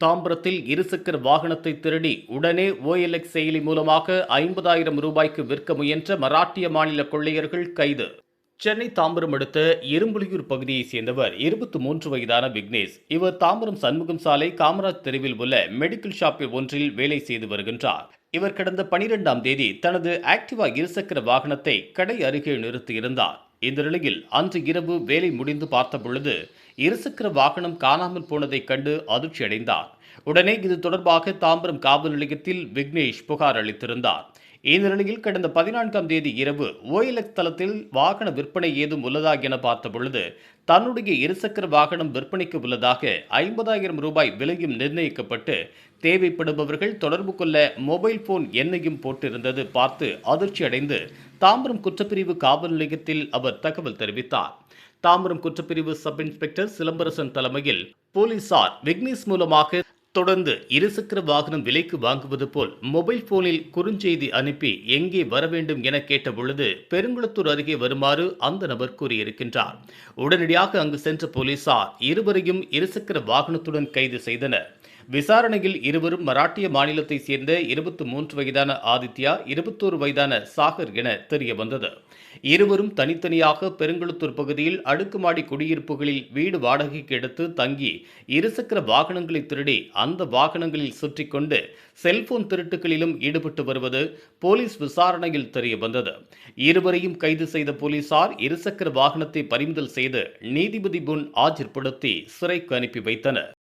தாம்பரத்தில் இருசக்கர வாகனத்தை திருடி உடனே ஓஎல்எக்ஸ் செயலி மூலமாக ஐம்பதாயிரம் ரூபாய்க்கு விற்க முயன்ற மராட்டிய மாநில கொள்ளையர்கள் கைது. சென்னை தாம்பரம் அடுத்த இரும்புலியூர் பகுதியைச் சேர்ந்தவர் இருபத்தி மூன்று வயதான விக்னேஷ். இவர் தாம்பரம் சண்முகம் சாலை காமராஜ் தெருவில் உள்ள மெடிக்கல் ஷாப்பில் ஒன்றில் வேலை செய்து வருகின்றார். இவர் கடந்த பனிரெண்டாம் தேதி தனது ஆக்டிவா இருசக்கர வாகனத்தை கடை அருகே நிறுத்தியிருந்தார். இந்த நிலையில் அன்று இரவு வேலை முடிந்து பார்த்த பொழுது இருசக்கர வாகனம் காணாமல் போனதைக் கண்டு அதிர்ச்சியடைந்தார். உடனே இது தொடர்பாக தாம்பரம் காவல் நிலையத்தில் விக்னேஷ் புகார் அளித்திருந்தார். இந்த நிலையில் கடந்த பதினான்காம் தேதி இரவு ஓஎல்எக்ஸ் தளத்தில் வாகன விற்பனை ஏதும் உள்ளதா என பார்த்த பொழுது தன்னுடைய இருசக்கர வாகனம் விற்பனைக்கு உள்ளதாக ஐம்பதாயிரம் ரூபாய் விலையும் நிர்ணயிக்கப்பட்டு தேவைப்படுபவர்கள் தொடர்பு கொள்ள மொபைல் போன் எண்ணையும் போட்டிருந்தது பார்த்து அதிர்ச்சி அடைந்து தாம்பரம் குற்றப்பிரிவு காவல் நிலையத்தில் அவர் தகவல் தெரிவித்தார். தாம்பரம் குற்றப்பிரிவு சப் இன்ஸ்பெக்டர் சிலம்பரசன் தலைமையில் போலீசார் விக்னேஷ் மூலமாக தொடர்ந்து இருசக்கர வாகனம் விலைக்கு வாங்குவது போல் மொபைல் போனில் குறுஞ்செய்தி அனுப்பி எங்கே வர வேண்டும் என கேட்ட பொழுது பெருங்குளத்தூர் அருகே வருமாறு அந்த நபர் கூறியிருக்கின்றார். உடனடியாக அங்கு சென்ற போலீசார் இருவரையும் இருசக்கர வாகனத்துடன் கைது செய்தனர். விசாரணையில் இருவரும் மராட்டிய மாநிலத்தை சேர்ந்த இருபத்தி மூன்று வயதான ஆதித்யா இருபத்தோரு வயதான சாகர் என தெரியவந்தது இருவரும் தனித்தனியாக பெருங்குளத்தூர் பகுதியில் அடுக்குமாடி குடியிருப்புகளில் வீடு வாடகைக்கு எடுத்து தங்கி இருசக்கர வாகனங்களை திருடி அந்த வாகனங்களில் சுற்றி கொண்டு செல்போன் திருட்டுகளிலும் ஈடுபட்டு வருவது போலீஸ் விசாரணையில் தெரிய வந்தது. இருவரையும் கைது செய்த போலீசார் இருசக்கர வாகனத்தை பறிமுதல் செய்து நீதிபதி முன் ஆஜர்படுத்தி சிறைக்கு அனுப்பி வைத்தனர்.